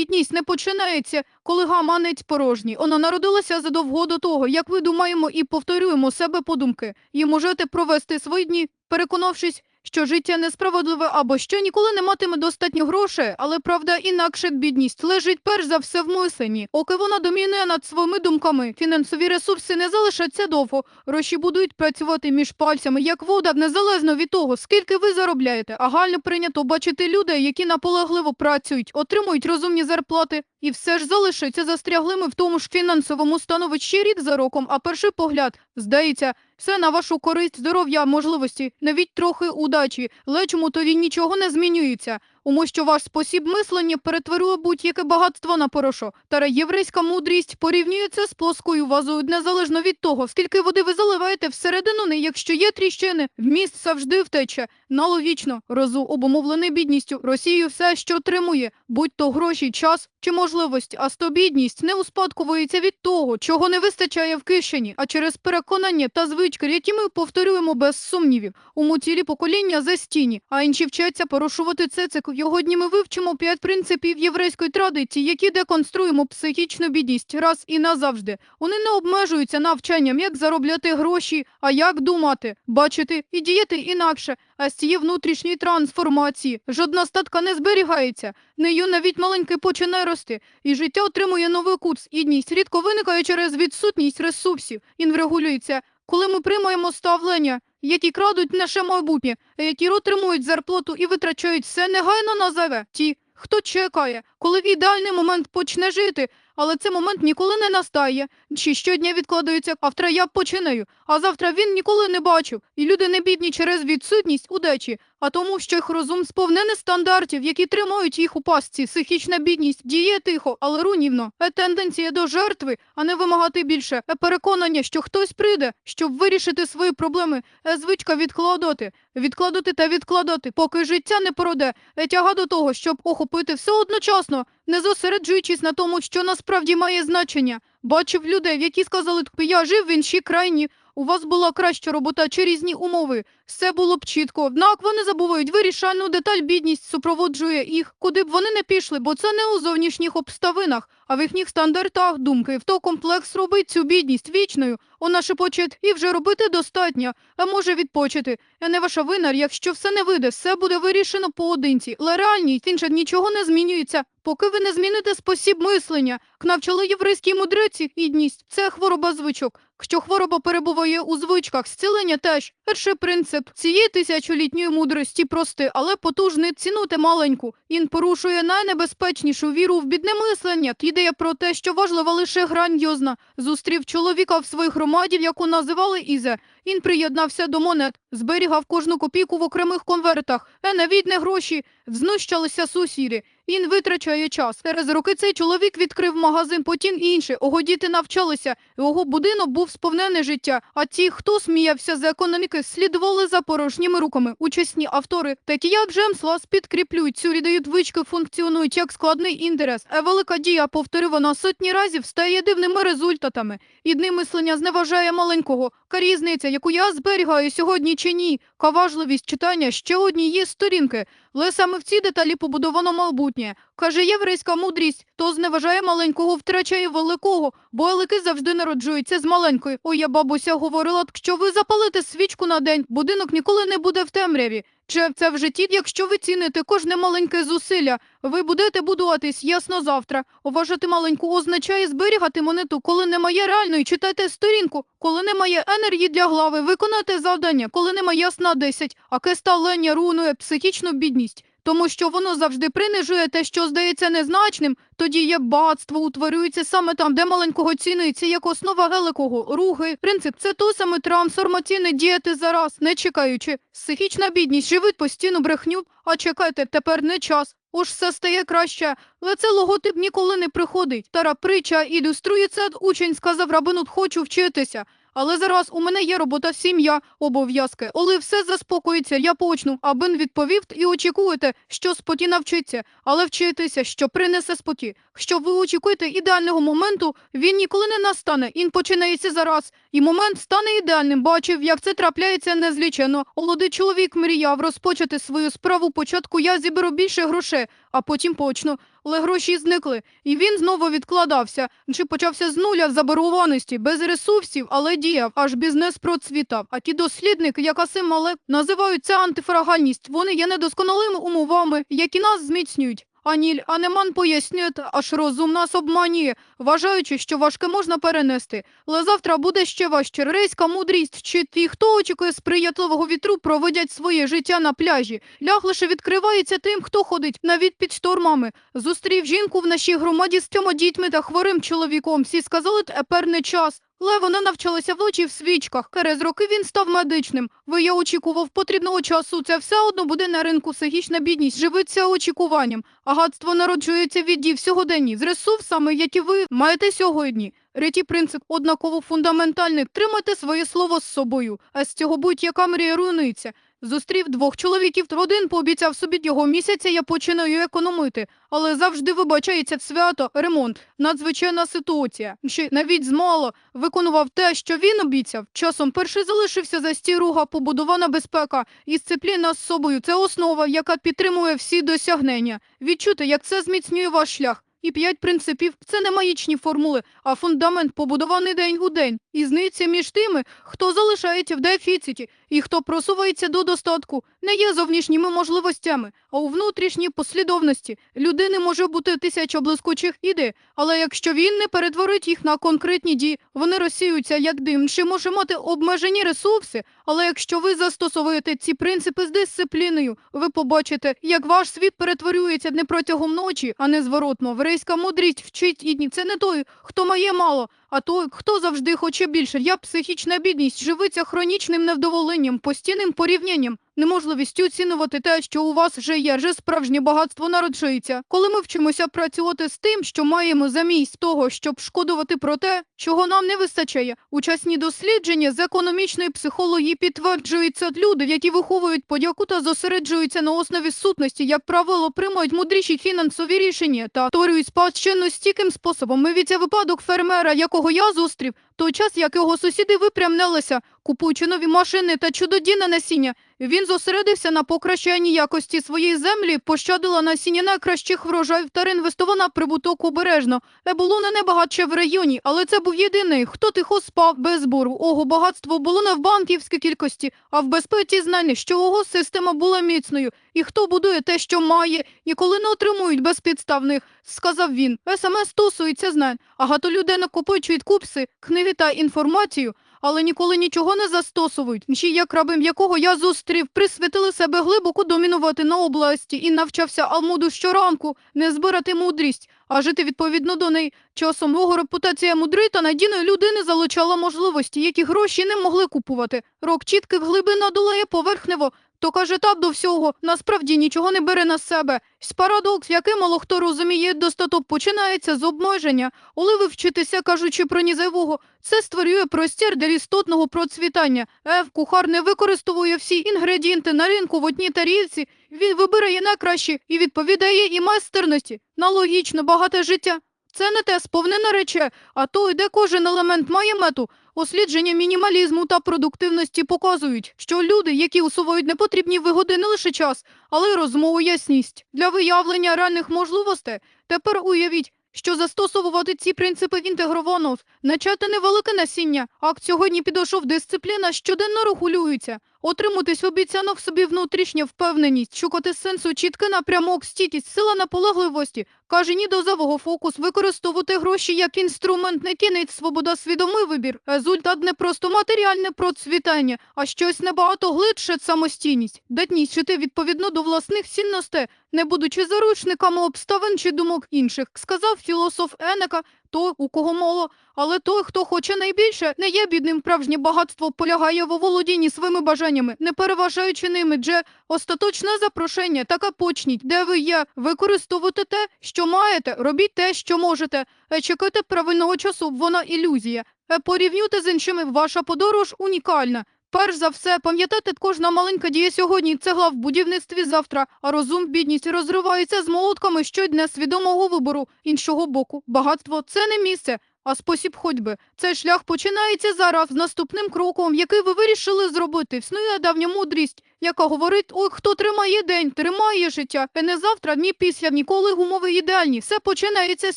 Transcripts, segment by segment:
Ідність не починається, коли гаманець порожній. Вона народилася задовго до того, як ви думаємо і повторюємо себе подумки. І можете провести свої дні, переконавшись, що життя несправедливе або що ніколи не матиме достатньо грошей, але правда інакше бідність лежить перш за все в мисленні. Поки вона домінує над своїми думками, фінансові ресурси не залишаться довго. Гроші будуть працювати між пальцями, як вода, незалежно від того, скільки ви заробляєте. А гально прийнято бачити людей, які наполегливо працюють, отримують розумні зарплати і все ж залишиться застряглими в тому ж фінансовому становищі рік за роком. А перший погляд здається, все на вашу користь, здоров'я, можливості, навіть трохи удачі, лечому тоді нічого не змінюється. Тому що ваш спосіб мислення перетворює будь-яке багатство на порошок. Та єврейська мудрість порівнюється з плоскою вазою незалежно від того, скільки води ви заливаєте всередину неї, якщо є тріщини, вміст завжди втече. Налогічно, розу обумовлений бідністю, Росію все, що отримує, будь то гроші, час чи можливості, а стобідність не успадковується від того, чого не вистачає в кишені, а через переконання та звички, які ми повторюємо без сумнівів. У цілі покоління застійні, а інші вчаться порушувати цицик. В його дні ми вивчимо п'ять принципів єврейської традиції, які деконструємо психічну бідність раз і назавжди. Вони не обмежуються навчанням, як заробляти гроші, а як думати, бачити і діяти інакше. А з цієї внутрішньої трансформації жодна статка не зберігається. Нею навіть маленький починає рости, і життя отримує новий курс. Ідність рідко виникає через відсутність ресурсів. Він врегулюється, коли ми приймаємо ставлення, які крадуть наше майбутнє, які отримують зарплату і витрачають все негайно на зеве. Ті, хто чекає, коли в ідеальний момент почне жити, але цей момент ніколи не настає. Чи щодня відкладаються, завтра я починаю, а завтра він ніколи не бачив. І люди не бідні через відсутність удачі, а тому, що їх розум сповнений стандартів, які тримають їх у пастці. Психічна бідність діє тихо, але рунівно. Е тенденція до жертви, а не вимагати більше. Е переконання, що хтось прийде, щоб вирішити свої проблеми. Е звичка відкладати, відкладати та відкладати, поки життя не породе. Е тяга до того, щоб охопити все одночасно, не зосереджуючись на тому, що насправді має значення. Бачив людей, які сказали, я жив в іншій країні, у вас була краща робота чи різні умови. Все було б чітко. Однак вони забувають вирішальну деталь бідність супроводжує їх, куди б вони не пішли, бо це не у зовнішніх обставинах, а в їхніх стандартах думки. В то комплекс робить цю бідність вічною. Вона шепочить і вже робити достатньо, а може відпочити. Я не ваша вина, якщо все не вийде, все буде вирішено поодинці. Але реальність інша нічого не змінюється. Поки ви не зміните спосіб мислення, навчали єврейські мудреці, гідність це хвороба звичок. Якщо хвороба перебуває у звичках, зцілення теж. Перший принцип цієї тисячолітньої мудрості простий, але потужний цінуйте маленьку. Він порушує найнебезпечнішу віру в бідне мислення. Ідея про те, що важлива лише грандіозна. Зустрів чоловіка в своїй громаді, яку називали Ізе. Він приєднався до монет, зберігав кожну копійку в окремих конвертах, е навіть не гроші, знущалися сусіди. Він витрачає час. Через роки цей чоловік відкрив магазин, потім інший. Ого діти навчалися. Його будинок був сповнений життя. А ті, хто сміявся з економіки, слідували за порожніми руками. Учасні автори, такі як Джемс підкріплюють цю рідають вички, функціонують як складний інтерес. А велика дія, повторювана сотні разів, стає дивними результатами. Ідне мислення зневажає маленького. Різниця, яку я зберігаю сьогодні чи ні, каважливість читання ще однієї сторінки. Але саме в цій деталі побудовано майбутнє. Каже єврейська мудрість, то зневажає маленького, втрачає великого, бо елики завжди народжуються з маленької. Ой, я бабуся говорила, що ви запалите свічку на день, будинок ніколи не буде в темряві. Чи це в житті, якщо ви ціните кожне маленьке зусилля, ви будете будуватись ясно завтра. Уважати маленьку означає зберігати монету, коли немає реальної, читайте сторінку, коли немає енергії для глави, виконати завдання, коли немає ясна 10, а кесталення руйнує психічну бідність. Тому що воно завжди принижує те, що здається незначним, тоді як багатство утворюється саме там, де маленького цінується, як основа великого. Рухи, принцип це то саме трансформаційне діяти зараз, не чекаючи. Психічна бідність живить постійну брехню, а чекайте, тепер не час. Уж все стає краще, але це логотип ніколи не приходить. Стара притча ілюструє це. Учень сказав Рабинут, хочу вчитися. Але зараз у мене є робота, сім'я, обов'язки. Коли все заспокоїться, я почну. А Бен відповів і очікуєте, що споті навчиться, але вчитися, що принесе споті. Якщо ви очікуєте ідеального моменту, він ніколи не настане. Він починається зараз. І момент стане ідеальним. Бачив, як це трапляється незлічено. Молодий чоловік мріяв розпочати свою справу. Початку я зіберу більше грошей, а потім почну. Але гроші зникли, і він знову відкладався, чи почався з нуля в заборгованості, без ресурсів, але діяв, аж бізнес процвітав. А ті дослідники, як Асим Малек, називають це антифрагальність. Вони є недосконалими умовами, які нас зміцнюють. Аніль Анеман пояснює, аж розум нас обманює, вважаючи, що важке можна перенести. Але завтра буде ще важче. Рейська мудрість чи ті, хто очікує сприятливого вітру, проводять своє життя на пляжі. Ляг лише відкривається тим, хто ходить навіть під штормами. Зустрів жінку в нашій громаді з трьома дітьми та хворим чоловіком. Всі сказали, тепер не час. Але вона навчалася вночі в свічках. Через роки він став медичним. Ви я очікував потрібного часу. Це все одно буде на ринку. Психічна бідність живиться очікуванням. Агатство народжується від дів сьогоденні з ресурсами, які ви маєте сьогодні. Третій принцип однаково фундаментальний. Тримайте своє слово з собою, а з цього будь-яка мрія руйнується. Зустрів двох чоловіків, один пообіцяв собі його місяця, я починаю економити, але завжди вибачається свято ремонт. Надзвичайна ситуація. Ще навіть змало виконував те, що він обіцяв. Часом перший залишився за стіруга, побудована безпека і дисципліна з собою. Це основа, яка підтримує всі досягнення. Відчути, як це зміцнює ваш шлях. І п'ять принципів це не магічні формули, а фундамент, побудований день у день. І зниця між тими, хто залишається в дефіциті і хто просувається до достатку, не є зовнішніми можливостями, а у внутрішній послідовності. Людини може бути тисяча блискучих ідей, але якщо він не перетворить їх на конкретні дії, вони розсіються як дим. Чи може мати обмежені ресурси, але якщо ви застосовуєте ці принципи з дисципліною, ви побачите, як ваш світ перетворюється не протягом ночі, а не зворотно. Врейська мудрість вчить ідні. Це не той, хто має мало, а той, хто завжди хоче більше. Я психічна бідність живиться хронічним невдоволенням, постійним порівнянням, неможливістю оцінювати те, що у вас вже є, вже справжнє багатство народжується. Коли ми вчимося працювати з тим, що маємо замість того, щоб шкодувати про те, чого нам не вистачає. Учасні дослідження з економічної психології підтверджуються люди, які виховують подяку та зосереджуються на основі сутності, як правило, приймають мудріші фінансові рішення та творюють спадщину стійким способом. Ми віця випадок фермера, якого я зустрів, той час, як його сусіди випрямлялися, купуючи нові машини та чудодійне насіння. Він зосередився на покращанні якості своєї землі, пощадила насіння найкращих врожаїв та реінвестована прибуток обережно. Е було не небагатше в районі, але це був єдиний, хто тихо спав без збору. Ого, багатство було не в банківській кількості, а в безпеці знання, що його система була міцною. І хто будує те, що має, ніколи не отримують безпідставних, сказав він. СМС стосується знань. Агато людей накопичують купси, книги та інформацію, але ніколи нічого не застосовують. Ще як рабим якого я зустрів, присвятили себе глибоко домінувати на області і навчався Алмуду щоранку не збирати мудрість, а жити відповідно до неї. Часом його репутація мудри та надійної людини залучала можливості, які гроші не могли купувати. Рок чітких глибина долає поверхнево. То каже так до всього, насправді нічого не бере на себе. Парадокс, який мало хто розуміє, достаток починається з обмеження. Коли ви вчитеся, кажучи про нізайвого, це створює простір для істотного процвітання. Ев, кухар не використовує всі інгредієнти на ринку в одній тарілці. Він вибирає найкращі і відповідає і майстерності. На логічно багате життя. Це не те сповнене рече, а той, де кожен елемент має мету. Дослідження мінімалізму та продуктивності показують, що люди, які усувають непотрібні вигоди не лише час, але й розмову ясність для виявлення реальних можливостей. Тепер уявіть, що застосовувати ці принципи інтегровано, начати невелике насіння. Акт сьогодні підійшов дисципліна, щоденно регулюється. Отриматись обіцянок собі внутрішня впевненість, шукати сенсу, чіткий напрямок, стійкість, сила наполегливості. Каже ні до завого фокус, використовувати гроші як інструмент, не кінець, свобода, свідомий вибір. Результат не просто матеріальне процвітання, а щось набагато глибше самостійність, датність жити відповідно до власних цінностей, не будучи заручниками обставин чи думок інших, сказав філософ Енека, той, у кого мало, але той, хто хоче найбільше, не є бідним. Справжнє багатство полягає в оволодінні своїми бажаннями, не переважаючи ними, дже остаточне запрошення, така почніть, де ви є, використовуйте те, що маєте, робіть те, що можете, Е, чекайте правильного часу, вона ілюзія. Е, Порівнюйте з іншими, ваша подорож унікальна. Перш за все, пам'ятати кожна маленька дія сьогодні цегла в будівництві завтра, а розум, бідність розривається з молотками щодня свідомого вибору. Іншого боку, багатство це не місце, а спосіб ходьби. Цей шлях починається зараз з наступним кроком, який ви вирішили зробити. Існує давня мудрість. Яка говорить, ой, хто тримає день, тримає життя. Е не завтра, ні після, ніколи умови ідеальні. Все починається з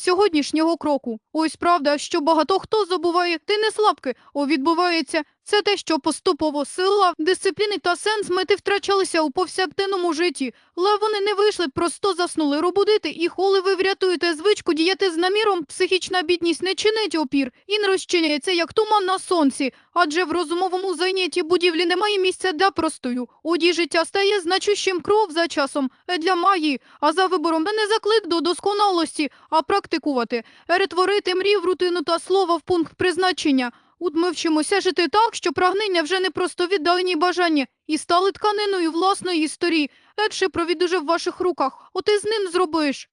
сьогоднішнього кроку. Ось правда, що багато хто забуває, ти не слабки, о відбувається. Це те, що поступово сила, дисципліни та сенс мети втрачалися у повсякденному житті. Але вони не вийшли, просто заснули робудити. І коли ви врятуєте звичку діяти з наміром, психічна бідність не чинить опір і не розчиняється, як туман на сонці. Адже в розумовому зайнятті будівлі немає місця для простою. Оді життя стає значущим кров за часом е, для магії, а за вибором не заклик до досконалості, а практикувати, перетворити мрію в рутину та слово в пункт призначення. От ми вчимося жити так, що прагнення вже не просто віддалені бажання і стали тканиною власної історії. Едше провід уже в ваших руках. От і з ним зробиш.